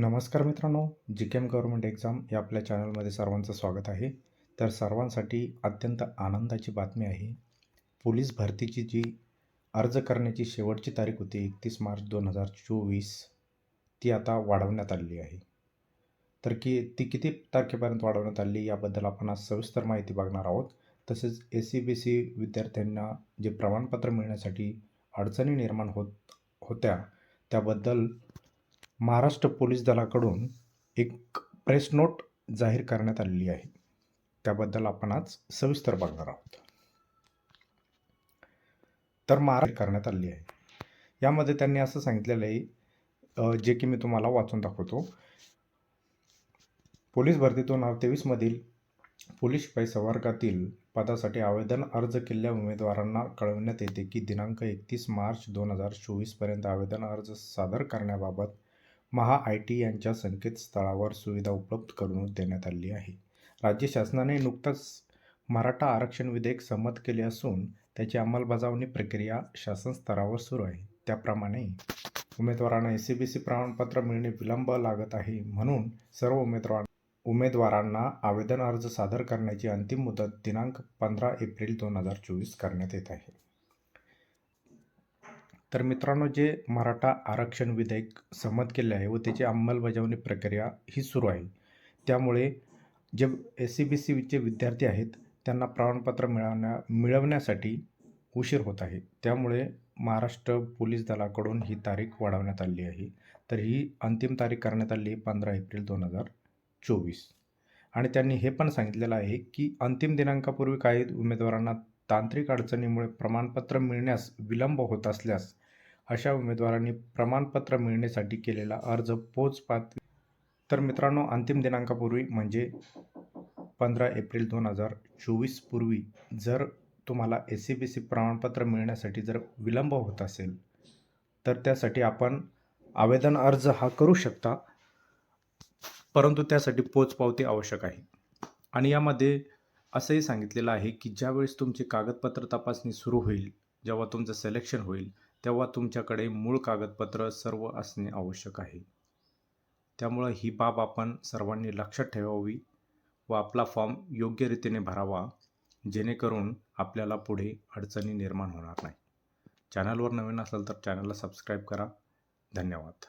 नमस्कार मित्रांनो G K M government exam या आपल्या चॅनलमध्ये सर्वांचं स्वागत आहे. तर सर्वांसाठी अत्यंत आनंदाची बातमी आहे. पोलीस भरतीची जी अर्ज करण्याची शेवटची तारीख होती एकतीस मार्च दोन हजार चोवीस ती आता वाढवण्यात आलेली आहे. तर की ती किती तारखेपर्यंत वाढवण्यात आली याबद्दल आपण आज सविस्तर माहिती बघणार आहोत. तसेच ए सी बी सी विद्यार्थ्यांना जे प्रमाणपत्र मिळण्यासाठी अडचणी निर्माण होत होत्या त्याबद्दल महाराष्ट्र पोलीस दलाकडून एक प्रेस नोट जाहीर करण्यात आलेली आहे. त्याबद्दल आपण आज सविस्तर बघणार आहोत. तर महाराष्ट्र करण्यात आली आहे. यामध्ये त्यांनी असं सांगितलेलं आहे जे की मी तुम्हाला वाचून दाखवतो. पोलीस भरती दोन हजार तेवीसमधील पोलीस शिपाई संवर्गातील पदासाठी आवेदन अर्ज केलेल्या उमेदवारांना कळवण्यात येते की दिनांक एकतीस मार्च दोन हजार चोवीसपर्यंत आवेदन अर्ज सादर करण्याबाबत महा आय टी यांच्या संकेतस्थळावर सुविधा उपलब्ध करून देण्यात आली आहे. राज्य शासनाने नुकताच मराठा आरक्षण विधेयक संमत केले असून त्याची अंमलबजावणी प्रक्रिया शासन स्तरावर सुरू आहे. त्याप्रमाणे उमेदवारांना एस सी बी सी प्रमाणपत्र मिळणे विलंब लागत आहे म्हणून सर्व उमेदवार उमेदवारांना आवेदन अर्ज सादर करण्याची अंतिम मुदत दिनांक पंधरा एप्रिल दोन हजार चोवीस करण्यात येत आहे. तर मित्रांनो जे मराठा आरक्षण विधेयक संमत केले आहे व त्याची अंमलबजावणी प्रक्रिया ही सुरू आहे. त्यामुळे जे एस सी बी सीचे विद्यार्थी आहेत त्यांना प्रमाणपत्र मिळवण्या मिळवण्यासाठी उशीर होत आहे. त्यामुळे महाराष्ट्र पोलीस दलाकडून ही तारीख वाढवण्यात आली आहे. तर ही अंतिम तारीख करण्यात आली आहे पंधरा एप्रिल दोन हजार चोवीस. आणि त्यांनी हे पण सांगितलेलं आहे की अंतिम दिनांकापूर्वी काही उमेदवारांना तांत्रिक अडचणीमुळे प्रमाणपत्र मिळण्यास विलंब होत असल्यास अशा उमेदवारांनी प्रमाणपत्र मिळण्यासाठी केलेला अर्ज पोच तर मित्रांनो अंतिम दिनांकापूर्वी म्हणजे पंधरा एप्रिल दोन हजार चोवीस पूर्वी जर तुम्हाला एस सी बी सी प्रमाणपत्र मिळण्यासाठी जर विलंब होत असेल तर त्यासाठी आपण आवेदन अर्ज हा करू शकता परंतु त्यासाठी पोचपावती आवश्यक आहे. आणि यामध्ये असंही सांगितलेलं आहे की ज्यावेळेस तुमची कागदपत्र तपासणी सुरू होईल जेव्हा तुमचं सिलेक्शन होईल तेव्हा तुमच्याकडे मूळ कागदपत्र सर्व असणे आवश्यक आहे. त्यामुळं ही बाब आपण सर्वांनी लक्षात ठेवावी व आपला फॉर्म योग्य रीतीने भरावा जेणेकरून आपल्याला पुढे अडचणी निर्माण होणार नाही. चॅनलवर नवीन असेल तर चॅनलला सबस्क्राईब करा. धन्यवाद.